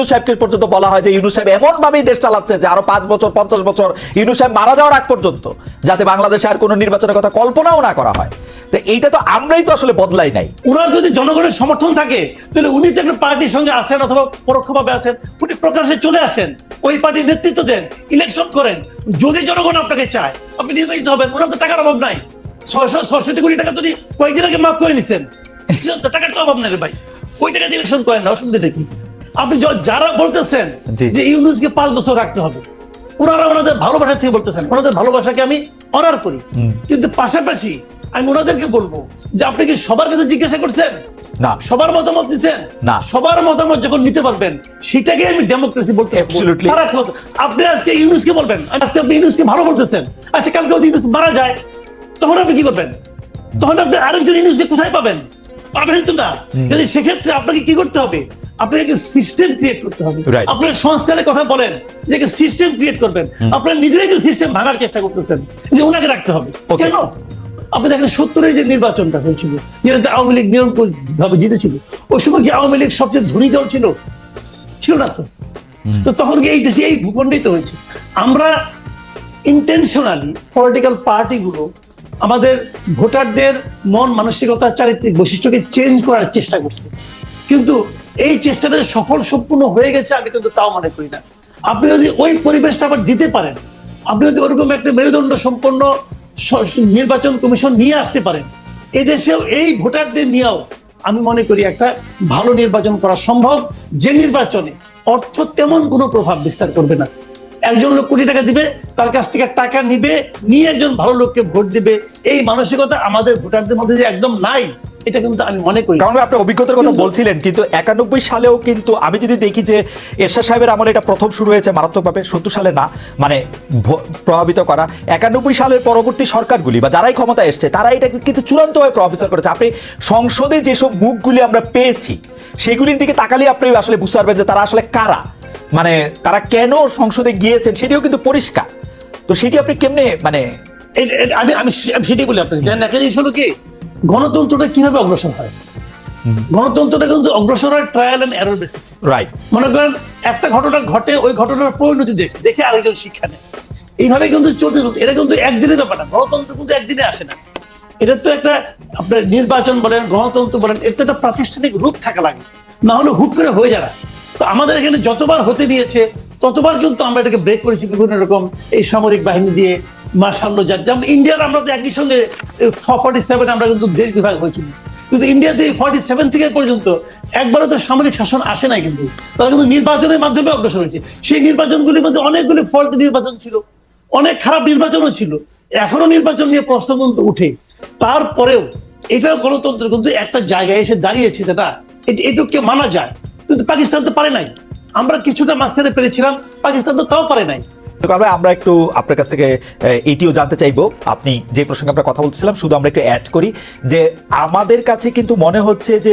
ইউনুস সাহেবকে পর্যন্ত বলা হয় যে ইউনুস সাহেব এমন ভাবেই দেশ চালাচ্ছে যে আরও পাঁচ বছর পঞ্চাশ বছর ইউনুস সাহেব মারা যাওয়ার আগ পর্যন্ত যাতে বাংলাদেশে আর কোনো নির্বাচনের কথা কল্পনাও না করা হয়। তো এইটা তো আমরাই তো আসলে বদলাই নাই। ওনার যদি জনগণের সমর্থন থাকে তাহলে উনি তো একটা পার্টির সঙ্গে আছেন অথবা পরোক্ষভাবে আছেন উনি প্রকাশ্যে চলে আসেন ওই পার্টির নেতৃত্ব দেন ইলেকশন করেন যদি জনগণ আপনাকে চায় আপনি নির্বাচিত হবেন ওনার তো টাকার অভাব নাই। ছয়শো ছষট্টি কোটি টাকা যদি কয়েকদিন আগে মাফ করে নিছেন। টাকার তো অভাব নাই ভাই। ওই টাকা দিয়ে ইলেকশন করেন? না অসুবিধা কি? আপনি যারা বলতেছেন। যে ইউনুসকে পাঁচ বছর রাখতে হবে ওনারা ওনাদের ভালোবাসা থেকে বলতেছেন ওনাদের ভালোবাসাকে আমি অনার করি। কিন্তু পাশাপাশি আমি ওনাদেরকে বলব যে আপনি কি সবার কাছে জিজ্ঞাসা করছেন? না। সবার মতামত দিচ্ছেন? না। সবার মতামত যখন নিতে পারবেন সেটাকে আমি ডেমোক্রেসি বলতে আপনি আজকে ইউনুসকে বলবেন আজকে আপনি ইউনুসকে ভালো বলতেছেন আচ্ছা কালকে যদি ইউনুস মারা যায় তখন আপনি কি করবেন? তখন আপনি আরেকজন ইউনুসকে কোথায় পাবেন? পাবেন তো না। যদি সেক্ষেত্রে আপনাকে কি করতে হবে? আপনাকে সিস্টেম ক্রিয়েট করতে হবে। আপনার সংস্কারের কথা বলেন যে সিস্টেম ক্রিয়েট করবেন। আপনার নিজেরাই তো সিস্টেম ভাঙার চেষ্টা করতেছেন যে ওনাকে রাখতে হবে। কেন? আপনি দেখেন সত্তরের যে নির্বাচনটা হয়েছিল যেটাতে আওয়ামী লীগ নিরঙ্কুশ ভাবে জিতেছিল ওই সময় কি আওয়ামী লীগ সবচেয়ে ধনী দল ছিল? ছিল না তো। তো তখন কি এই দেশে এই ভূখণ্ডেই তো হয়েছে। আমরা ইন্টেনশনালি পলিটিক্যাল পার্টিগুলো আমাদের ভোটারদের মন, মানসিকতা, চারিত্রিক বৈশিষ্ট্যকে চেঞ্জ করার চেষ্টা করছে। কিন্তু এই চেষ্টাটা সফল সম্পূর্ণ হয়ে গেছে, আমি কিন্তু তাও মনে করি না। আপনি যদি ওই পরিবেশটা আবার দিতে পারেন, আপনি যদি ওরকম একটা মেরুদণ্ড সম্পন্ন নির্বাচন কমিশন নিয়ে আসতে পারেন, এদেশেও এই ভোটারদের নিয়েও আমি মনে করি একটা ভালো নির্বাচন করা সম্ভব। যে নির্বাচনে অর্থ তেমন কোনো প্রভাব বিস্তার করবে না। একজন লোক কোটি টাকা দিবে তার কাছ থেকে টাকা নিবে নিয়ে একজন ভালো লোককে ভোট দিবে। এই মানসিকতা আমাদের ভোটারদের মধ্যে যে একদম নাই এটা কিন্তু আমি মনে করি কারণ আপনি অভিজ্ঞতার কথা বলছিলেন কিন্তু একানব্বই সালেও কিন্তু আমি যদি দেখি যে এরশাদ সাহেবের আমলে এটা প্রথম শুরু হয়েছে মারাত্মকভাবে সত্তর সালে না মানে প্রভাবিত করা। একানব্বই সালের পরবর্তী সরকারগুলি বা যারাই ক্ষমতা এসছে তারা এটা কিন্তু চূড়ান্তভাবে প্রভাবিত করেছে। আপনি সংসদে যেসব মুখগুলি আমরা পেয়েছি সেগুলির দিকে তাকালে আপনি আসলে বুঝতে পারবেন যে তারা আসলে কারা। মানে তারা কেন সংসদে গিয়েছেন সেটিও কিন্তু পরিষ্কার। তো সেটি আপনি কেমনে মানে আমি আমি সেটাই বলি আপনাকে। হলো কি গণতন্ত্রটা কীভাবে অগ্রসর হয়? গণতন্ত্রটা কিন্তু অগ্রসর হয় trial and error basis right মনে করেন একটা ঘটনা ঘটে ওই ঘটনার পরিণতি দেখে দেখে আরেকজন শিক্ষা নেয়। এইভাবে কিন্তু চলতে চলতে এটা কিন্তু একদিনের ব্যাপার না গণতন্ত্র কিন্তু একদিনে আসে না। এটা তো একটা আপনার নির্বাচন বলেন গণতন্ত্র বলেন এর তো একটা প্রাতিষ্ঠানিক রূপ থাকা লাগে। না হলে হুট করে হয়ে যায় না। তো আমাদের এখানে যতবার হতে দিয়েছে, ততবার কিন্তু আমরা এটাকে ব্রেক করেছি বিভিন্ন রকম এই সামরিক বাহিনী দিয়ে মার্শাল যার যেমন ইন্ডিয়ার আমরা তো একই সঙ্গে ফর্টি সেভেন আমরা কিন্তু দেশ বিভাগ হয়েছিল কিন্তু ইন্ডিয়াতে ফর্টি সেভেন থেকে পর্যন্ত একবারও তো সামরিক শাসন আসে নাই কিন্তু। তারা কিন্তু নির্বাচনের মাধ্যমে অগ্রসর হয়েছে। সেই নির্বাচনগুলির মধ্যে অনেকগুলি ফল্ট নির্বাচন ছিল। অনেক খারাপ নির্বাচনও ছিল। এখনও নির্বাচন নিয়ে প্রশ্ন কিন্তু উঠে। তারপরেও এটা গণতন্ত্র কিন্তু একটা জায়গায় এসে দাঁড়িয়েছে এট- এটুকুকে মানা যায়। কিন্তু পাকিস্তান তো পারে নাই। আমরা কিছুটা মাঝখানে পেরেছিলাম, পাকিস্তান তো তাও পারে নাই। আমরা একটু আপনার কাছ থেকে এটিও জানতে চাইব। আপনি যে প্রসঙ্গে আমরা কথা বলছিলাম শুধু আমরা একটু অ্যাড করি যে আমাদের কাছে কিন্তু মনে হচ্ছে যে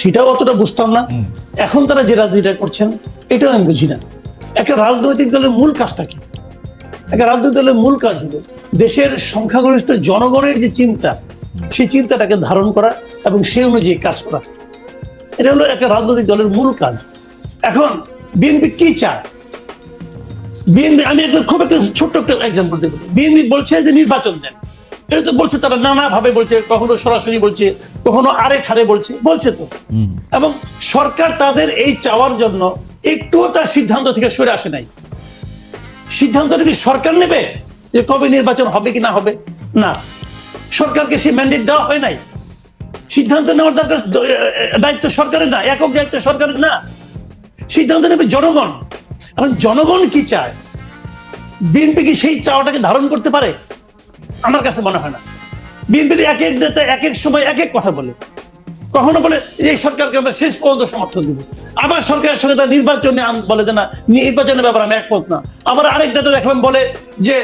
সেটাও অতটা বুঝতাম না। এখন তারা যে রাজনীতিটা করছেন এটাও আমি বুঝি না। একটা রাজনৈতিক দলের মূল কাজটা কি? একটা রাজনৈতিক দলের মূল কাজ হলো দেশের সংখ্যাগরিষ্ঠ জনগণের যে চিন্তা সেই চিন্তাটাকে ধারণ করা এবং সেই অনুযায়ী কাজ করা। এটা হলো একটা রাজনৈতিক দলের মূল কাজ। এখন বিএনপি কি চায়? বিএনপি আমি একটা খুব একটা ছোট্ট একটা এক্সাম্পল দেবো। বিএনপি বলছে যে নির্বাচন দেন। এটা তো বলছে তারা নানা ভাবে বলছে কখনো সরাসরি বলছে কখনো আরে ঠারে বলছে বলছে তো। এবং সরকার তাদের এই চাওয়ার জন্য একটুও তার সিদ্ধান্ত থেকে সরে আসে নাই। সিদ্ধান্তটা কি সরকার নেবে যে কবে নির্বাচন হবে কি না হবে না। সরকারকে সেই ম্যান্ডেট দেওয়া হয় নাই। সিদ্ধান্ত নেওয়ার দরকার দায়িত্ব সরকারের না একক দায়িত্ব সরকারের না। সিদ্ধান্ত নেবে জনগণ। এখন জনগণ কি চায়? বিএনপি কি সেই চাওয়াটাকে ধারণ করতে পারে? আমার কাছে মনে হয় না। বিএনপির এক এক নেতা এক এক সময় এক এক কথা বলে কখনো বলে এই সরকারকে আমরা শেষ পর্যন্ত সমর্থন দিব। আবার সরকারের সঙ্গে তার নির্বাচনে বলে যে না নির্বাচনের ব্যাপারে আমি একমত না। আবার আরেক নেতা দেখলাম বলে যে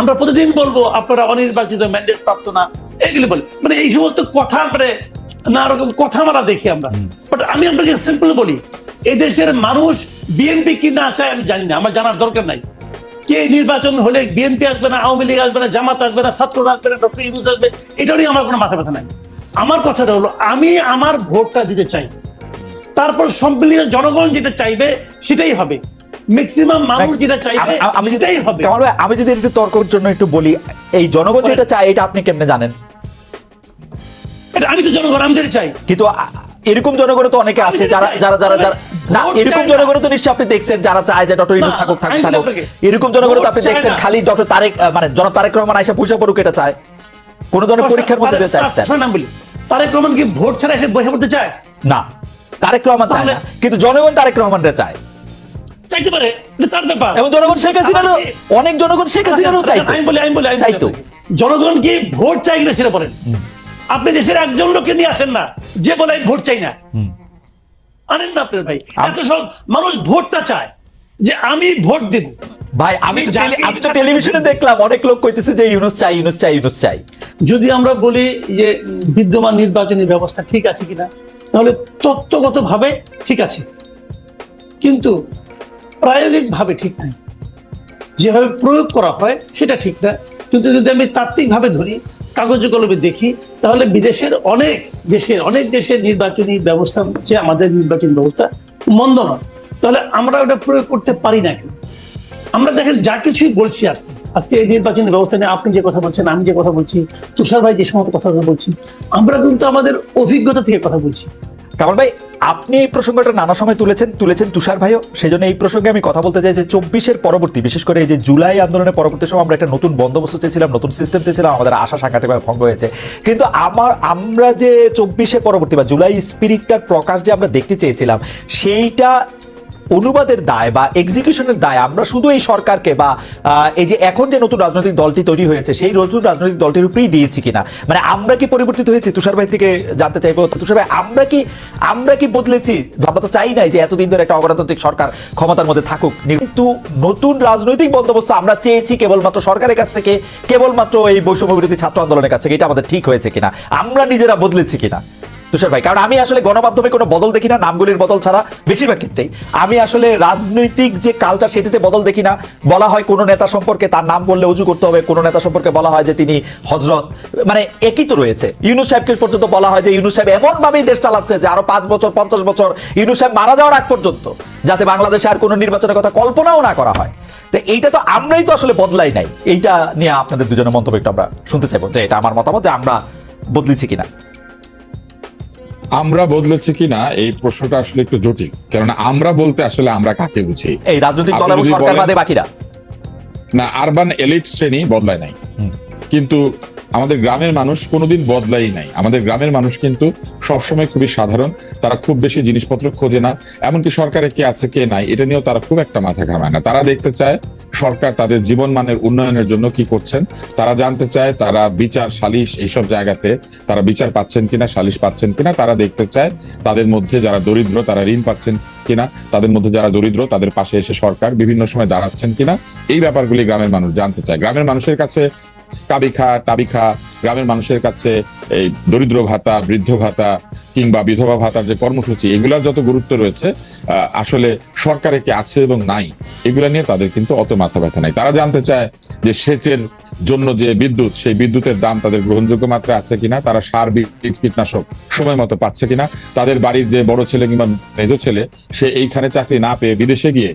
আমরা প্রতিদিন বলব আপনারা অনির্বাচিত ম্যান্ডেট প্রাপ্ত না। এগুলি বলে। মানে এই সমস্ত কথা মানে না রকম কথা আমরা দেখি আমরা। বাট আমি আপনাকে সিম্পল বলি এই দেশের মানুষ বিএনপি কি না চায় আমি জানি না আমার জানার দরকার নাই। কে নির্বাচন হলে বিএনপি আসবে না আওয়ামী লীগ আসবে না জামাত আসবে না ছাত্ররা আসবে না ডক্টর ইউনুস আসবে এটা নিয়ে আমার কোনো মাথা ব্যথা নাই। আমার কথাটা হলো আমি আমার ভোটটা দিতে চাই। তারপর সম্মিলিত জনগণ যেটা চাইবে সেটাই হবে। ম্যাক্সিমাম মানুষ যেটা চাইবে আমি- সেটাই হবে। কামাল ভাই আমি যদি একটু তর্কের জন্য একটু বলি এই জনগণ যেটা চায় এটা আপনি কেমনে জানেন? এটা আমি তো জনগণ আমি যেটা চাই। কিন্তু এরকম জনগণ তো অনেকে আছে যারা যারা যারা যারা না এরকম জনগণ তো নিশ্চয়ই আপনি দেখছেন যারা চায় যে ডক্টর ইউনুস না, থাকুক থাকুক থাকুক। এরকম জনগণ তো আপনি দেখছেন খালি ডক্টর তারেক মানে জনাব তারেক রহমান আইসা পয়সা পড়ুক এটা চায়। কোন ধরনের পরীক্ষার মধ্যে চায় চায়? নাম বলি। তারেক রহমান কি ভোট ছাড়া এসে বসে পড়তে চায়? না তারেক রহমান চায় না। কিন্তু জনগণ তারেক রহমানরে চায়। চাইতে পারে তার ব্যাপার। এবং জনগণ শেখ হাসিনারও অনেক জনগণ শেখ হাসিনারও চাইতো। আমি বলি আমি বলি চাইতো। জনগণ কি ভোট চাই কিনা সেটা বলেন? আপনি দেশের একজন লোককে নিয়ে আসেন না যে বলে ভোট চাই না। আনেন না আপনার ভাই। এত সব মানুষ ভোটটা চায় যে আমি ভোট দেব। ভাই আমি আমি তো টেলিভিশনে দেখলাম অনেক লোক কইতেছে যে ইউনুস চাই ইউনুস চাই ইউনুস চাই। যদি আমরা বলি যে বিদ্যমান নির্বাচনী ব্যবস্থা ঠিক আছে কিনা তাহলে তত্ত্বগত ভাবে ঠিক আছে। কিন্তু প্রায়োগিক ভাবে ঠিক নাই। যেভাবে প্রয়োগ করা হয় সেটা ঠিক না। কিন্তু যদি আমি তাত্ত্বিক ভাবে ধরি কাগজে কলমে দেখি, তাহলে বিদেশের অনেক দেশের অনেক দেশের নির্বাচনী ব্যবস্থা হচ্ছে আমাদের নির্বাচন ব্যবস্থা মন্দ নয়। তাহলে আমরা ওটা প্রয়োগ করতে পারি না কেন? আমরা দেখেন যা কিছুই বলছি আজকে আজকে এই নির্বাচনী ব্যবস্থা নিয়ে আপনি যে কথা বলছেন, আমি যে কথা বলছি, তুষার ভাই যে সমস্ত কথা বলছি, আমরা কিন্তু আমাদের অভিজ্ঞতা থেকে কথা বলছি। কামাল ভাই, আপনি এই প্রসঙ্গটা নানা সময় তুলেছেন তুলেছেন তুষার ভাইও। সেই জন্য এই প্রসঙ্গে আমি কথা বলতে চাই যে চব্বিশের পরবর্তী, বিশেষ করে এই যে জুলাই আন্দোলনের পরবর্তী সময় আমরা একটা নতুন বন্দোবস্ত চেয়েছিলাম, নতুন সিস্টেম চেয়েছিলাম, আমাদের আশা সাংঘাতিকভাবে ভঙ্গ হয়েছে। কিন্তু আমার, আমরা যে চব্বিশে পরবর্তী বা জুলাই স্পিরিটটার প্রকাশ যে আমরা দেখতে চেয়েছিলাম, সেইটা অনুবাদের দায় বা এক্সিকিউশনের দায়, আমরা শুধু এই সরকারকে বা এই যে এখন যে নতুন রাজনৈতিক দলটি তৈরি হয়েছে, সেই নতুন রাজনৈতিক দলটির উপরেই দিয়েছি কিনা? মানে আমরা কি পরিবর্তিত হয়েছি? তুষার ভাই থেকে জানতে চাইব। তুষার ভাই, আমরা কি আমরা কি বদলেছি? আমরা তো চাই নাই যে এতদিন ধরে একটা অগণতান্ত্রিক সরকার ক্ষমতার মধ্যে থাকুক। কিন্তু নতুন রাজনৈতিক বন্দোবস্ত আমরা চেয়েছি কেবলমাত্র সরকারের কাছ থেকে, কেবলমাত্র এই বৈষম্য বিরোধী ছাত্র আন্দোলনের কাছ থেকে, এটা আমাদের ঠিক হয়েছে কিনা? আমরা নিজেরা বদলেছি কিনা? তুষার ভাই, কারণ আমি আসলে গণমাধ্যমে কোনো বদল দেখি না, নামগুলির বদল ছাড়া বেশিরভাগ ক্ষেত্রেই। আমি আসলে রাজনৈতিক যে কালচার সেটিতে বদল দেখি না, বলা হয় কোনো নেতা সম্পর্কে তার নাম বললে উজু করতে হবে, কোনো নেতা সম্পর্কে বলা হয় যে তিনি হজরত। মানে একই তো রয়েছে। ইউনুস সাহেবকে পর্যন্ত বলা হয় যে ইউনুস সাহেব এমন ভাবেই দেশ চালাচ্ছে যে আরও পাঁচ বছর, পঞ্চাশ বছর ইউনুস সাহেব মারা যাওয়ার আগ পর্যন্ত, যাতে বাংলাদেশে আর কোনো নির্বাচনের কথা কল্পনাও না করা হয়। তো এইটা তো আমরাই তো আসলে বদলাই নাই। এইটা নিয়ে আপনাদের দুজনের মন্তব্য একটু আমরা শুনতে চাইব যে এটা আমার মতামত যে আমরা বদলেছি কিনা। আমরা বদলেছি কিনা এই প্রশ্নটা আসলে একটু জটিল। কেননা আমরা বলতে আসলে আমরা কাকে বুঝি? এই রাজনৈতিক দল এবং সরকার বাদে বাকিরা। না আরবান এলিট শ্রেণি বদলায় নাই। কিন্তু আমাদের গ্রামের মানুষ কোনোদিন বদলাই নাই। আমাদের গ্রামের মানুষ কিন্তু সবসময় খুবই সাধারণ। তারা খুব বেশি জিনিসপত্র খোঁজে না। এমনকি সরকারে কে আছে, কে নাই, এটা নিয়েও তারা খুব একটা মাথা ঘামায় না। তারা দেখতে চায় সরকার তাদের জীবন মানের উন্নয়নের জন্য কি করছেন। তারা জানতে চায় তারা বিচার সালিশ এইসব জায়গাতে তারা বিচার পাচ্ছেন কিনা, সালিশ পাচ্ছেন কিনা। তারা দেখতে চায় তাদের মধ্যে যারা দরিদ্র তারা ঋণ পাচ্ছেন কিনা। তাদের মধ্যে যারা দরিদ্র তাদের পাশে এসে সরকার বিভিন্ন সময় দাঁড়াচ্ছেন কিনা। এই ব্যাপারগুলি গ্রামের মানুষ জানতে চায়। গ্রামের মানুষের কাছে কাবিখা টাবিখা গ্রামের মানুষের কাছে এই দরিদ্র ভাতা, বৃদ্ধ ভাতা কিংবা বিধবা ভাতার যে কর্মসূচি, এগুলোর যত গুরুত্ব রয়েছে আসলে সরকারে কি আছে এবং নাই, এগুলা নিয়ে তাদের কিন্তু অত মাথা ব্যথা নাই। তারা জানতে চায় যে সেচের জন্য যে বিদ্যুৎ, সেই বিদ্যুতের দাম তাদের গ্রহণযোগ্য মাত্রা আছে কিনা, তারা সার বীজ কীটনাশক সময় মতো পাচ্ছে কিনা, তাদের বাড়ির যে বড় ছেলে কিংবা মেজ ছেলে, সে এইখানে চাকরি না পেয়ে বিদেশে গিয়ে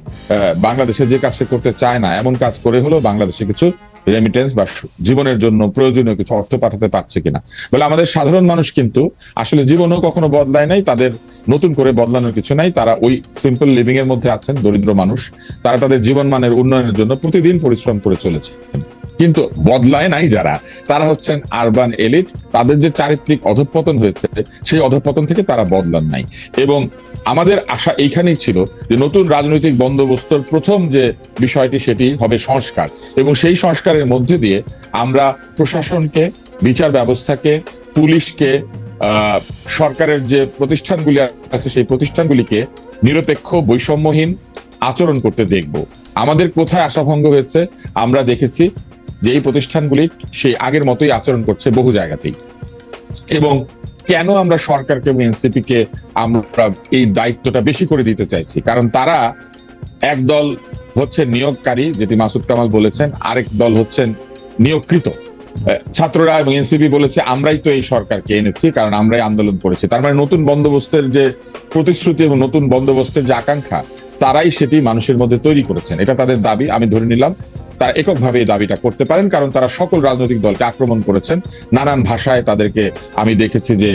বাংলাদেশে যে কাজটা করতে চায় না, এমন কাজ করে হলেও বাংলাদেশে কিছু রেমিটেন্স বা জীবনের জন্য প্রয়োজনীয় কিছু অর্থ পাঠাতে পারছে কিনা। বলে আমাদের সাধারণ মানুষ কিন্তু আসলে জীবনও কখনো বদলায় নাই, তাদের নতুন করে বদলানোর কিছু নাই। তারা ওই সিম্পল লিভিং এর মধ্যে আছেন, দরিদ্র মানুষ। তারা তাদের জীবন মানের উন্নয়নের জন্য প্রতিদিন পরিশ্রম করে চলেছে। কিন্তু বদলায় নাই যারা। তারা হচ্ছেন আরবান এলিট তাদের যে চারিত্রিক অধঃপতন হয়েছে, সেই অধঃপতন থেকে তারা বদলান নাই। এবং আমাদের আশা এইখানেই ছিল যে নতুন রাজনৈতিক বন্দোবস্তর প্রথম যে বিষয়টি সেটি হবে সংস্কার। এবং সেই সংস্কারের মধ্যে দিয়ে আমরা প্রশাসনকে, বিচার ব্যবস্থাকে, পুলিশকে সরকারের যে প্রতিষ্ঠানগুলি আছে সেই প্রতিষ্ঠানগুলিকে নিরপেক্ষ, বৈষম্যহীন আচরণ করতে দেখব। আমাদের কোথায় আশাভঙ্গ হয়েছে আমরা দেখেছি যে এই প্রতিষ্ঠানগুলি সেই আগের মতোই আচরণ করছে বহু জায়গাতেই। এবং কেন আমরা সরকারকে এবং এনসিপি কে আমরা এই দায়িত্বটা বেশি করে দিতে চাইছি? কারণ তারা একদল হচ্ছে নিয়োগকারী, যেটি মাসুদ কামাল বলেছেন, আরেক দল হচ্ছেন নিয়োগকৃত। ছাত্ররা এবং এনসিপি বলেছে, আমরাই তো এই সরকারকে এনেছি, কারণ আমরাই আন্দোলন করেছি। তার মানে নতুন বন্দোবস্তের যে প্রতিশ্রুতি এবং নতুন বন্দোবস্তের যে আকাঙ্ক্ষা তারাই সেটি মানুষের মধ্যে তৈরি করেছেন। এটা তাদের দাবি, আমি ধরে নিলাম। তারা এককভাবে এই দাবিটা করতে পারেন, কারণ তারা সকল রাজনৈতিক দলকে আক্রমণ করেছেন। নানান ভাষায় তাদেরকে আমি দেখেছি যে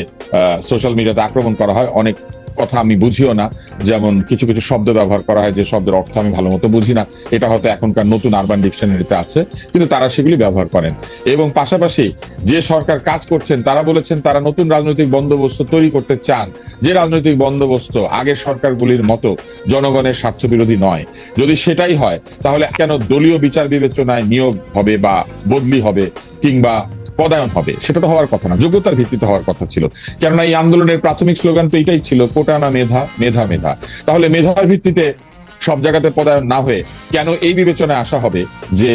সোশ্যাল মিডিয়াতে আক্রমণ করা হয়। অনেক কথা আমি বুঝিও না। যেমন কিছু কিছু শব্দ ব্যবহার করা হয় যে শব্দের অর্থ আমি ভালো মতো বুঝি না। এটা হয়তো এখনকার নতুন আরবান ডিকশনারিতে আছে, কিন্তু তারা সেগুলি ব্যবহার করেন। এবং পাশাপাশি যে সরকার কাজ করছেন, তারা বলেছেন তারা নতুন রাজনৈতিক বন্দোবস্ত তৈরি করতে চান। যে রাজনৈতিক বন্দোবস্ত আগের সরকারগুলির মতো জনগণের স্বার্থ বিরোধী নয়। যদি সেটাই হয়, তাহলে কেন দলীয় বিচার বিবেচনায় নিয়োগ হবে বা বদলি হবে? কিংবা পদায়ন হবে, সেটা তো হওয়ার কথা না, যোগ্যতার ভিত্তিতে হওয়ার কথা ছিল। কেননা এই আন্দোলনের প্রাথমিক স্লোগান তো এটাই ছিল কোটানা মেধা মেধা মেধা। তাহলে মেধার ভিত্তিতে সব জায়গাতে পদায়ন না হয়ে কেন এই বিবেচনায় আসা হবে যে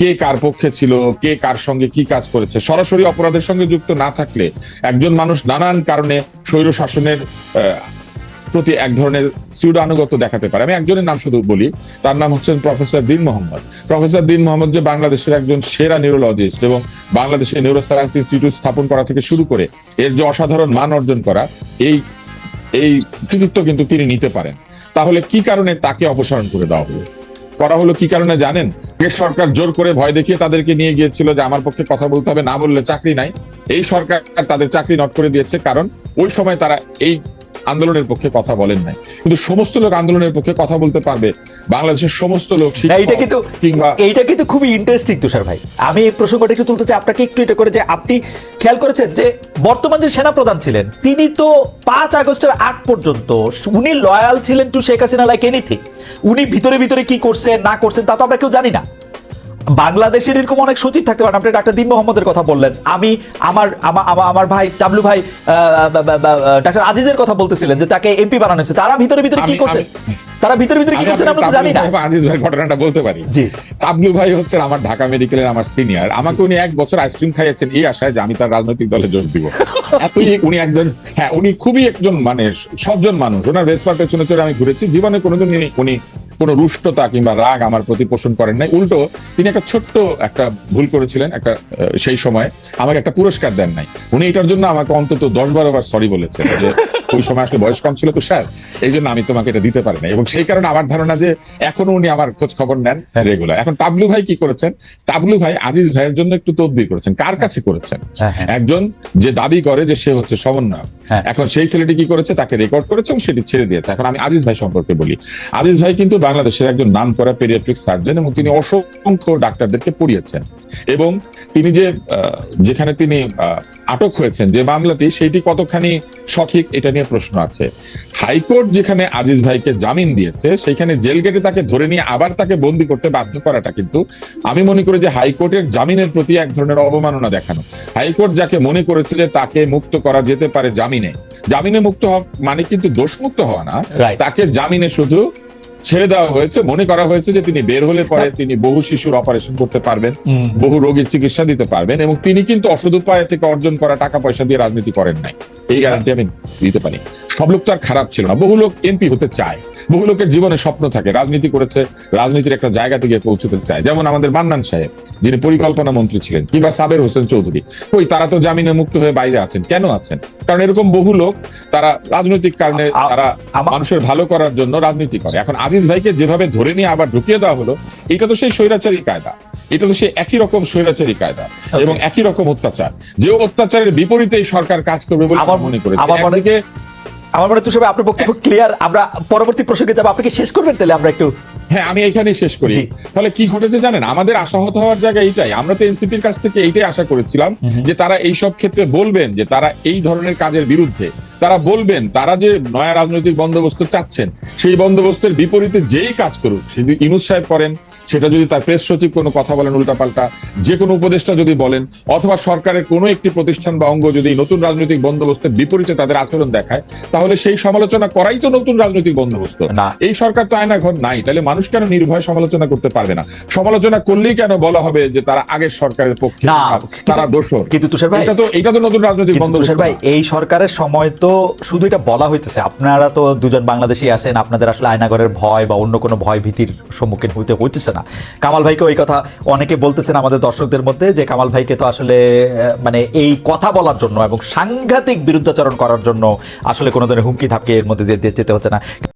কে কার পক্ষে ছিল, কে কার সঙ্গে কি কাজ করেছে? সরাসরি অপরাধের সঙ্গে যুক্ত না থাকলে একজন মানুষ নানান কারণে স্বৈর শাসনের প্রতি এক ধরনের সিউড আনুগত্য দেখাতে পারে। আমি একজনের নাম শুধু বলি, তার নাম হচ্ছেন প্রফেসর দিন মোহাম্মদ। প্রফেসর দিন মোহাম্মদ যে বাংলাদেশের একজন সেরা নিউরোলজিস্ট এবং বাংলাদেশের নিউরো সায়েন্স ইনস্টিটিউট স্থাপন করা থেকে শুরু করে এর যে অসাধারণ মান অর্জন করা, এই এই কৃতিত্ব কিন্তু তিনি নিতে পারেন। তাহলে কি কারণে তাকে অপসারণ করে দেওয়া হলো? করা হলো কি কারণে জানেন? এর সরকার জোর করে ভয় দেখিয়ে তাদেরকে নিয়ে গিয়েছিল যে আমার পক্ষে কথা বলতে হবে, না বললে চাকরি নাই। এই সরকার তাদের চাকরি নট করে দিয়েছে, কারণ ওই সময় তারা এই আন্দোলনের পক্ষে কথা বলেন নাই। কিন্তু সমস্ত লোক আন্দোলনের পক্ষে কথা বলতে পারবে। বাংলাদেশের সমস্ত লোক এইটা কিন্তু কিংবা এইটা কিন্তু খুবই ইন্টারেস্টিং তুষার ভাই। আমি এই প্রসঙ্গটা একটু তুলতে চাই। আপনাকে একটু এটা করে যে আপনি খেয়াল করেছেন যে বর্তমান যে সেনাপ্রধান ছিলেন তিনি তো পাঁচ আগস্টের আগ পর্যন্ত উনি লয়াল ছিলেন to Sheikh Hasina like anything উনি ভিতরে ভিতরে কি করছেন না করছেন তা তো আমরা কেউ জানি না। বাংলাদেশের এরকম অনেক সচিব থাকতে পারেন। আপনি ডাক্তার দিন মোহাম্মদের কথা বললেন। আমি আমার আমা- আমা- আমার ভাই টাবলু ভাই ডাক্তার আজিজের কথা বলতেছিলেন যে তাকে এমপি বানানো হয়েছে। তারা ভিতরে ভিতরে কি করছে? তারা ভিতরে ভিতরে কি করছেন আমরা তো জানি না। আজিজ ভাই ঘটনাটা বলতে পারি। জি। তাবলু ভাই হচ্ছেন আমার ঢাকা মেডিকেলের আমার সিনিয়র। আমাকে উনি এক বছর আইসক্রিম খাইয়েছেন এই আশায় যে আমি তার রাজনৈতিক দলে যোগ দিব। এতই উনি একজন হ্যাঁ উনি খুবই একজন মানে সজ্জন মানুষ। ওনার ভেসপার পেছনে চড়ে আমি ঘুরেছি। জীবনে কোনোদিন উনি কোনো রুষ্টতা কিংবা রাগ আমার প্রতি পোষণ করেন নাই। উল্টো, তিনি একটা ছোট্ট একটা ভুল করেছিলেন একটা সেই সময়। আমাকে একটা পুরস্কার দেন নাই। উনি এটার জন্য আমাকে অন্তত দশ বারো বার সরি বলেছেন যে ওই সময় আসলে বয়স কম ছিল তো স্যার এই জন্য আমি তোমাকে এটা দিতে পারি না এবং সেই কারণে আমার ধারণা যে এখনও উনি আমার খোঁজ খবর নেন রেগুলার এখন টাবলু ভাই কি করেছেন? টাবলু ভাই আজিজ ভাইয়ের জন্য একটু তদবির করেছেন। কার কাছে করেছেন? হ্যাঁ, হ্যাঁ। একজন যে দাবি করে যে সে হচ্ছে সমন্বয় হ্যাঁ। এখন সেই ছেলেটি কি করেছে? তাকে রেকর্ড করেছে এবং সেটি ছেড়ে দিয়েছে। এখন আমি আজিজ ভাই সম্পর্কে বলি। আজিজ ভাই কিন্তু বাংলাদেশের একজন নাম করা পেরিয়াট্রিক সার্জন এবং তিনি অসংখ্য ডাক্তারদেরকে পড়িয়েছেন। এবং তিনি যে যেখানে তিনি আহ, আটক হয়েছেন যে মামলাটি সেটি কতখানি সঠিক এটা নিয়ে প্রশ্ন আছে। হাইকোর্ট যেখানে আজিজ ভাইকে জামিন দিয়েছে সেখানে জেল গেটে তাকে ধরে নিয়ে আবার তাকে বন্দি করতে বাধ্য করাটা কিন্তু আমি মনে করি যে হাইকোর্টের জামিনের প্রতি এক ধরনের অবমাননা দেখানো। হাইকোর্ট যাকে মনে করেছে যে তাকে মুক্ত করা যেতে পারে জামিনে জামিনে মুক্ত হওয়া মানে কিন্তু দোষমুক্ত হওয়া না। তাকে জামিনে শুধু ছেড়ে দেওয়া হয়েছে। মনে করা হয়েছে যে তিনি বের হলে পরে তিনি বহু শিশুর অপারেশন করতে পারবেন বহু রোগীর চিকিৎসা দিতে পারবেন এবং তিনি কিন্তু অসৎ উপায় থেকে অর্জন করা টাকা পয়সা দিয়ে রাজনীতি করেন নাই। এই গ্যারান্টি আমি দিতে পারি। সব লোক তো আর খারাপ ছিল না। বহু লোক এমপি হতে চায়। বহু লোকের জীবনে স্বপ্ন থাকে রাজনীতি করেছে রাজনীতির একটা জায়গা থেকে পৌঁছতে চায়। যেমন আমাদের মান্নান সাহেব যিনি পরিকল্পনা মন্ত্রী ছিলেন কিংবা সাবের হোসেন চৌধুরী। ওই তারা তো জামিনে মুক্ত হয়ে বাইরে আছেন। কেন আছেন? কারণ এরকম বহু লোক তারা রাজনৈতিক কারণে তারা মানুষের ভালো করার জন্য রাজনীতি করে। এখন আজিজ ভাইকে যেভাবে ধরে নিয়ে আবার ঢুকিয়ে দেওয়া হলো এটা তো সেই স্বৈরাচারী কায়দা। এটা তো সেই একই রকম স্বৈরাচারী কায়দা এবং একই রকম অত্যাচার। যে অত্যাচারের বিপরীতে সরকার কাজ করবে বলে আমার- মনে করেছে আমার মনে- আমার মনে হয় তুষার আপনার বক্তব্য ক্লিয়ার আমরা পরবর্তী প্রসঙ্গে যাব। আপনি কি শেষ করবেন তাহলে? আমরা একটু হ্যাঁ আমি এখানে শেষ করি। তাহলে কি ঘটেছে জানেন? আমাদের আশাহত হওয়ার জায়গা এইটাই। আমরা তো এনসিপির কাছ থেকে এইটাই আশা করেছিলাম যে তারা এই সব ক্ষেত্রে বলবেন যে তারা এই ধরনের কাজের বিরুদ্ধে। তারা বলবেন তারা যে নয়া রাজনৈতিক বন্দোবস্ত চাচ্ছেন সেই বন্দোবস্তের বিপরীতে যেই কাজ করুক সে যদি ইনুস সাহেব করেন সেটা যদি তার প্রেস সচিব কোনো কথা বলেন উল্টাপাল্টা যে কোনো উপদেষ্টা যদি বলেন অথবা সরকারের কোনো একটি প্রতিষ্ঠান বা অঙ্গ যদি নতুন রাজনৈতিক বন্দোবস্তের বিপরীতে তাদের আচরণ দেখায় তাহলে সেই সমালোচনা করাই তো নতুন রাজনৈতিক বন্দোবস্ত। না। এই সরকার তো আয়না ঘর নাই তাহলে মানুষ কেন নির্ভয় সমালোচনা করতে পারবে না? সমালোচনা করলেই কেন বলা হবে যে তারা আগের সরকারের পক্ষে তারা দোষর? কিন্তু তুষার ভাই- এটা তো এটা তো নতুন রাজনৈতিক বন্দোবস্ত ভাই এই সরকারের সময় তো শুধু এটা বলা হইতেছে, আপনারা তো দুজন বাংলাদেশি আছেন, আপনাদের আসলে আয়নাগরের ভয় বা অন্য কোনো ভয় ভীতির সম্মুখীন হইতে হইতেছে না। কামাল ভাইকে ওই কথা অনেকে বলতেছেন আমাদের দর্শকদের মধ্যে যে কামাল ভাইকে তো আসলে মানে এই কথা বলার জন্য এবং সাংঘাতিক বিরুদ্ধাচরণ করার জন্য আসলে কোনো ধরনের হুমকি ধাপকে এর মধ্যে দিয়ে যেতে হচ্ছে না।